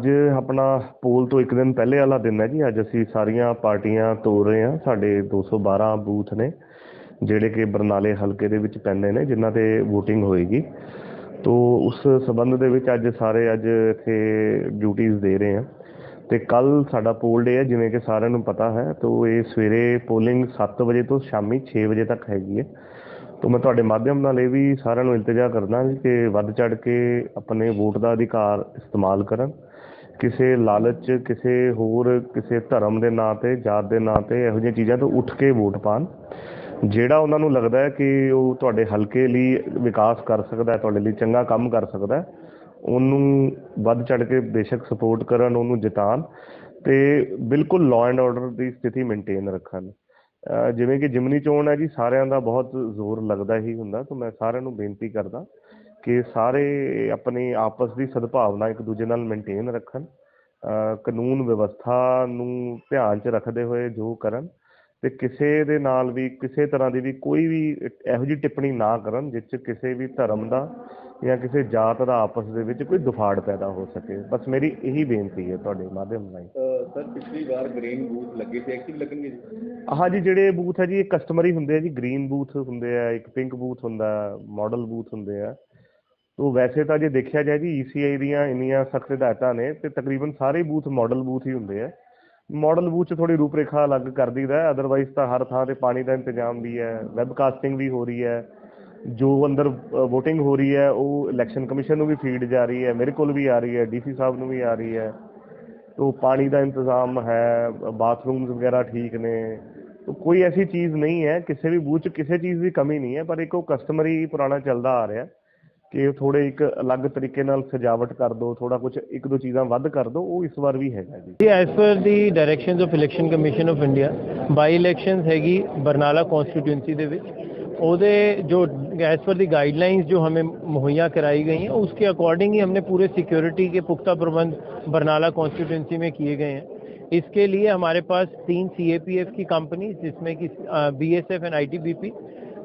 ਅੱਜ ਆਪਣਾ ਪੋਲ ਤੋਂ ਇੱਕ ਦਿਨ ਪਹਿਲੇ ਵਾਲਾ ਦਿਨ ਹੈ ਜੀ। ਅੱਜ ਅਸੀਂ ਸਾਰੀਆਂ ਪਾਰਟੀਆਂ ਤੋਰ ਰਹੇ ਹਾਂ। ਸਾਡੇ 212 ਬੂਥ ਨੇ, ਜਿਹੜੇ ਕਿ ਬਰਨਾਲੇ ਹਲਕੇ ਦੇ ਵਿੱਚ ਪੈਂਦੇ ਨੇ, ਜਿਨ੍ਹਾਂ ਤੇ VOTING ਹੋਏਗੀ। ਤੋ ਉਸ ਸਬੰਧ ਦੇ ਵਿੱਚ ਅੱਜ ਸਾਰੇ ਅੱਜ ਇੱਥੇ ਡਿਊਟੀਆਂ ਦੇ ਰਹੇ ਹਾਂ। ਤੇ ਕੱਲ ਸਾਡਾ ਪੋਲ ਡੇ ਹੈ, ਜਿਵੇਂ ਕਿ ਸਾਰਿਆਂ ਨੂੰ ਪਤਾ ਹੈ। ਤੋ ਇਹ ਸਵੇਰੇ ਪੋਲਿੰਗ 7 ਵਜੇ ਤੋਂ ਸ਼ਾਮੀ 6 ਵਜੇ ਤੱਕ ਹੈਗੀ ਹੈ। ਤੋ ਮੈਂ ਤੁਹਾਡੇ ਮਾਧਿਅਮ ਨਾਲ ਇਹ ਵੀ ਸਾਰਿਆਂ ਨੂੰ ਇਲਤਜਾ ਕਰਦਾ ਕਿ ਵੱਧ ਚੜ ਕੇ ਆਪਣੇ ਵੋਟ ਦਾ ਅਧਿਕਾਰ ਇਸਤੇਮਾਲ ਕਰਨ। ਕਿਸੇ ਲਾਲਚ, ਕਿਸੇ ਹੋਰ, ਕਿਸੇ ਧਰਮ ਦੇ ਨਾਂ ਤੇ, ਜਾਤ ਦੇ ਨਾਂ ਤੇ ਇਹੋ ਜਿਹੀਆਂ ਚੀਜ਼ਾਂ ਤੋਂ ਉੱਠ ਕੇ ਵੋਟ ਪਾਣ ਜਿਹੜਾ ਉਹਨਾਂ ਨੂੰ ਲੱਗਦਾ ਹੈ ਕਿ ਉਹ ਤੁਹਾਡੇ ਹਲਕੇ ਲਈ ਵਿਕਾਸ ਕਰ ਸਕਦਾ ਹੈ, ਤੁਹਾਡੇ ਲਈ ਚੰਗਾ ਕੰਮ ਕਰ ਸਕਦਾ ਹੈ, ਉਹਨੂੰ ਵੱਧ ਚੜ ਕੇ ਬੇਸ਼ੱਕ ਸਪੋਰਟ ਕਰਨ, ਉਹਨੂੰ ਜਿਤਾਣ ਤੇ ਬਿਲਕੁਲ ਲਾਅ ਐਂਡ ਆਰਡਰ ਦੀ ਸਥਿਤੀ ਮੇਨਟੇਨ ਰੱਖਣ। ਜਿਵੇਂ ਕਿ ਜਿਮਨੀ ਚੋਣ ਹੈ ਜੀ, ਸਾਰਿਆਂ ਦਾ ਬਹੁਤ ਜ਼ੋਰ ਲੱਗਦਾ ਹੀ ਹੁੰਦਾ, ਤਾਂ ਮੈਂ ਸਾਰਿਆਂ ਨੂੰ ਬੇਨਤੀ ਕਰਦਾ ਕਿ ਸਾਰੇ ਆਪਣੀ ਆਪਸ ਦੀ ਸਦਭਾਵਨਾ ਇੱਕ ਦੂਜੇ ਨਾਲ ਮੇਨਟੇਨ ਰੱਖਣ ਕਾਨੂੰਨ ਵਿਵਸਥਾ ਨੂੰ ਧਿਆਨ 'ਚ ਰੱਖਦੇ ਹੋਏ ਜੋ ਕਰਨ ਤੇ ਕਿਸੇ ਦੇ ਨਾਲ ਵੀ ਕਿਸੇ ਤਰ੍ਹਾਂ ਦੀ ਵੀ ਕੋਈ ਵੀ ਇਹੋ ਜਿਹੀ ਟਿੱਪਣੀ ਨਾ ਕਰਨ ਜਿਸ 'ਚ ਕਿਸੇ ਵੀ ਧਰਮ ਦਾ ਜਾਂ ਕਿਸੇ ਜਾਤ ਦਾ ਆਪਸ ਦੇ ਵਿੱਚ ਕੋਈ ਦੁਫਾੜ ਪੈਦਾ ਹੋ ਸਕੇ। ਬਸ ਮੇਰੀ ਇਹੀ ਬੇਨਤੀ ਹੈ ਤੁਹਾਡੇ ਮਾਧਿਅਮ ਰਾਹੀਂ। ਸਰ ਪਿਛਲੀ ਵਾਰ ਗ੍ਰੀਨ ਬੂਥ ਲੱਗੇ ਸੀ ਐਕਟਿਵ ਲੱਗਣਗੇ ਜੀ ਆਹ ਜੀ ਜਿਹੜੇ ਬੂਥ ਹੈ ਜੀ ਇਹ ਕਸਟਮਰੀ ਹੁੰਦੇ ਆ ਜੀ। ਗ੍ਰੀਨ ਬੂਥ ਹੁੰਦੇ ਆ ਇੱਕ ਪਿੰਕ ਬੂਥ ਹੁੰਦਾ ਮਾਡਲ ਬੂਥ ਹੁੰਦੇ ਆ। ਤੋ ਵੈਸੇ ਤਾਂ ਜੇ ਦੇਖਿਆ ਜਾਏ ਜੀ ECI ਦੀਆਂ ਇੰਨੀਆਂ ਸਖਤ ਹਦਾਇਤਾਂ ਨੇ, ਤੇ ਤਕਰੀਬਨ ਸਾਰੇ ਬੂਥ ਮਾਡਲ ਬੂਥ ਹੀ ਹੁੰਦੇ ਆ। ਮਾਡਲ ਬੂਥ 'ਚ ਥੋੜੀ ਰੂਪਰੇਖਾ ਅਲੱਗ ਕਰ ਦਈਦਾ ਅਦਰਵਾਈਜ਼ ਤਾਂ ਹਰ ਥਾਂ ਤੇ ਪਾਣੀ ਦਾ ਇੰਤਜ਼ਾਮ ਵੀ ਹੈ ਵੈਬਕਾਸਟਿੰਗ ਵੀ ਹੋ ਰਹੀ ਹੈ, ਜੋ ਅੰਦਰ VOTING ਹੋ ਰਹੀ ਹੈ, ਉਹ ਇਲੈਕਸ਼ਨ ਕਮਿਸ਼ਨ ਨੂੰ ਵੀ ਫੀਡ ਜਾ ਰਹੀ ਹੈ, ਮੇਰੇ ਕੋਲ ਵੀ ਆ ਰਹੀ ਹੈ ਡੀਸੀ ਸਾਹਿਬ ਨੂੰ ਵੀ ਆ ਰਹੀ ਹੈ। ਤੋ ਪਾਣੀ ਦਾ ਇੰਤਜ਼ਾਮ ਹੈ ਬਾਥਰੂਮਸ ਵਗੈਰਾ ਠੀਕ ਨੇ। ਤੋ ਕੋਈ ਐਸੀ ਚੀਜ਼ ਨਹੀਂ ਹੈ, ਕਿਸੇ ਵੀ ਬੂਥ 'ਚ ਕਿਸੇ ਚੀਜ਼ ਦੀ ਕਮੀ ਨਹੀਂ ਹੈ, ਪਰ ਇੱਕ ਉਹ ਕਸਟਮਰੀ ਪੁਰਾਣਾ ਚੱਲਦਾ ਆ ਰਿਹਾ। ਕਿ ਥੋੜੇ ਇੱਕ ਅਲੱਗ ਤਰੀਕੇ ਨਾਲ ਸਜਾਵਟ ਕਰ ਦਿਓ ਥੋੜਾ ਕੁਝ ਇੱਕ ਦੋ ਚੀਜ਼ਾਂ ਵੱਧ ਕਰ ਦਿਓ ਉਹ ਇਸ ਵਾਰ ਵੀ ਹੈਗਾ ਜੀ as per the directions of election commission of India by elections ਹੈਗੀ ਬਰਨਾਲਾ कॉन्स्टिट्यूंसी ਦੇ ਵਿੱਚ ਉਹਦੇ ਜੋ एज पर दी गाइडलाइंस जो हमें मुहैया कराई गई हैं उसके अकॉर्डिंग ही हमने पूरे सिक्योरिटी के पुख्ता प्रबंध बरनाला कॉन्स्टिट्यूंसी में किए गए हैं इसके लिए हमारे पास तीन सीएपीएफ की कंपनी जिसमें कि बीएसएफ एंड आईटीबीपी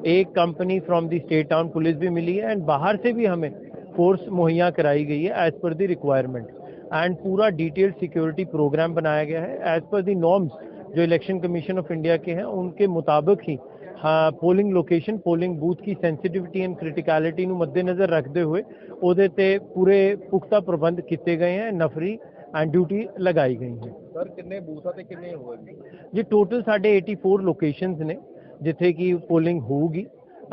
एक company from the state town police भी मिली है एंड बाहर से भी हमें फोर्स मुहैया कराई गई है as per the requirement and पूरा डिटेल्ड सिक्योरिटी प्रोग्राम बनाया गया है एज पर दी नॉर्म्स जो इलेक्शन कमीशन ऑफ इंडिया के हैं उनके मुताबिक ही ਹਾਂ ਪੋਲਿੰਗ ਲੋਕੇਸ਼ਨ ਪੋਲਿੰਗ ਬੂਥ की सेंसिटिविटी एंड क्रिटिकलिटी ਨੂੰ ਮੱਦੇਨਜ਼ਰ ਰੱਖਦੇ ਹੋਏ ਉਹਦੇ ਤੇ ਪੂਰੇ ਪੁਖਤਾ ਪ੍ਰਬੰਧ ਕੀਤੇ ਗਏ ਹਨ ਨਫਰੀ ਐਂਡ ਡਿਊਟੀ ਲਗਾਈ ਗਈ ਹੈ ਸਰ ਕਿੰਨੇ ਬੂਥਾਂ ਤੇ ਕਿੰਨੇ ਹੋਣਗੇ ਜੀ ਟੋਟਲ ਸਾਡੇ 84 ਲੋਕੇਸ਼ਨਸ ਨੇ ਜਿੱਥੇ ਕਿ ਪੋਲਿੰਗ ਹੋਊਗੀ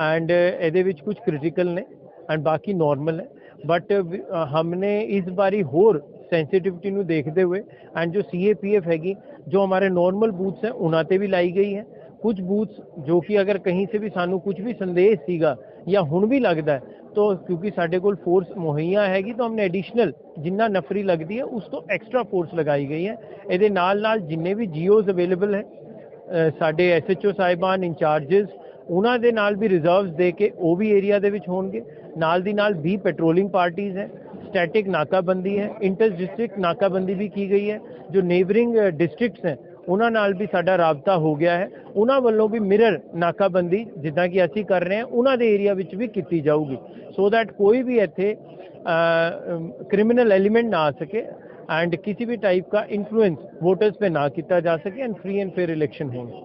ਐਂਡ ਇਹਦੇ ਵਿੱਚ ਕੁਝ ਕ੍ਰਿਟੀਕਲ ਨੇ ਐਂਡ ਬਾਕੀ ਨਾਰਮਲ ਹੈ ਬਟ हमने इस बारी ਹੋਰ सेंसिटिविटी ਨੂੰ ਦੇਖਦੇ ਹੋਏ ਐਂਡ ਜੋ सीएपीएफ ਹੈਗੀ ਜੋ ਹਮਾਰੇ ਨਾਰਮਲ ਬੂਥਸ ਹੈ ਉਹਨਾਂ ਤੇ ਵੀ ਲਾਈ ਗਈ ਹੈ ਕੁਝ ਬੂਥਸ ਜੋ ਕਿ ਅਗਰ ਕਹੀਂ ਸੇ ਵੀ ਸਾਨੂੰ ਕੁਝ ਵੀ ਸੰਦੇਸ਼ ਸੀਗਾ ਜਾਂ ਹੁਣ ਵੀ ਲੱਗਦਾ ਹੈ तो क्योंकि ਸਾਡੇ ਕੋਲ ਫੋਰਸ ਮੁਹੱਈਆ ਹੈਗੀ ਤਾਂ ਹਮਨੇ ਐਡੀਸ਼ਨਲ ਜਿੰਨਾ ਨਫਰੀ ਲੱਗਦੀ ਹੈ ਉਸ ਤੋਂ ਐਕਸਟਰਾ ਫੋਰਸ ਲਗਾਈ ਗਈ ਹੈ ਇਹਦੇ ਨਾਲ ਨਾਲ ਜਿੰਨੇ ਵੀ ਜੀਓਜ਼ ਅਵੇਲੇਬਲ ਹੈ ਅ, ਸਾਡੇ ਐਸਐਚਓ ਸਾਹਿਬਾਨ ਇੰਚਾਰजेस ਉਹਨਾਂ ਦੇ ਨਾਲ ਵੀ ਰਿਜ਼ਰਵਸ ਦੇ ਕੇ ਉਹ ਵੀ ਏਰੀਆ ਦੇ ਵਿੱਚ ਹੋਣਗੇ। ਨਾਲ ਦੀ ਨਾਲ 20 ਪੈਟਰੋਲਿੰਗ ਪਾਰਟੀਆਂ ਹੈ ਸਟੈਟਿਕ ਨਾਕਾਬੰਦੀ ਹੈ ਇੰਟਰ ਡਿਸਟ੍ਰਿਕਟ ਨਾਕਾਬੰਦੀ ਵੀ ਕੀਤੀ ਗਈ ਹੈ, ਜੋ ਨੇਬਰਿੰਗ ਡਿਸਟ੍ਰਿਕਟਸ ਹੈ, ਉਹਨਾਂ ਨਾਲ ਵੀ ਸਾਡਾ ਰਾਬਤਾ ਹੋ ਗਿਆ ਹੈ। ਉਹਨਾਂ ਵੱਲੋਂ ਵੀ ਮਿਰਰ ਨਾਕਾਬੰਦੀ ਜਿੱਦਾਂ ਕਿ ਅਸੀਂ ਕਰ ਰਹੇ ਹਾਂ, ਉਹਨਾਂ ਦੇ ਏਰੀਆ ਵਿੱਚ ਵੀ ਕੀਤੀ ਜਾਊਗੀ। ਸੋ ਦੈਟ ਕੋਈ ਵੀ ਇੱਥੇ ਕ੍ਰਿਮੀਨਲ ਐਲੀਮੈਂਟ ਨਾ ਆ ਸਕੇ। एंड किसी भी टाइप का इन्फ्लुएंस वोटर्स पे ना किया जा सके and free and fair election होंगे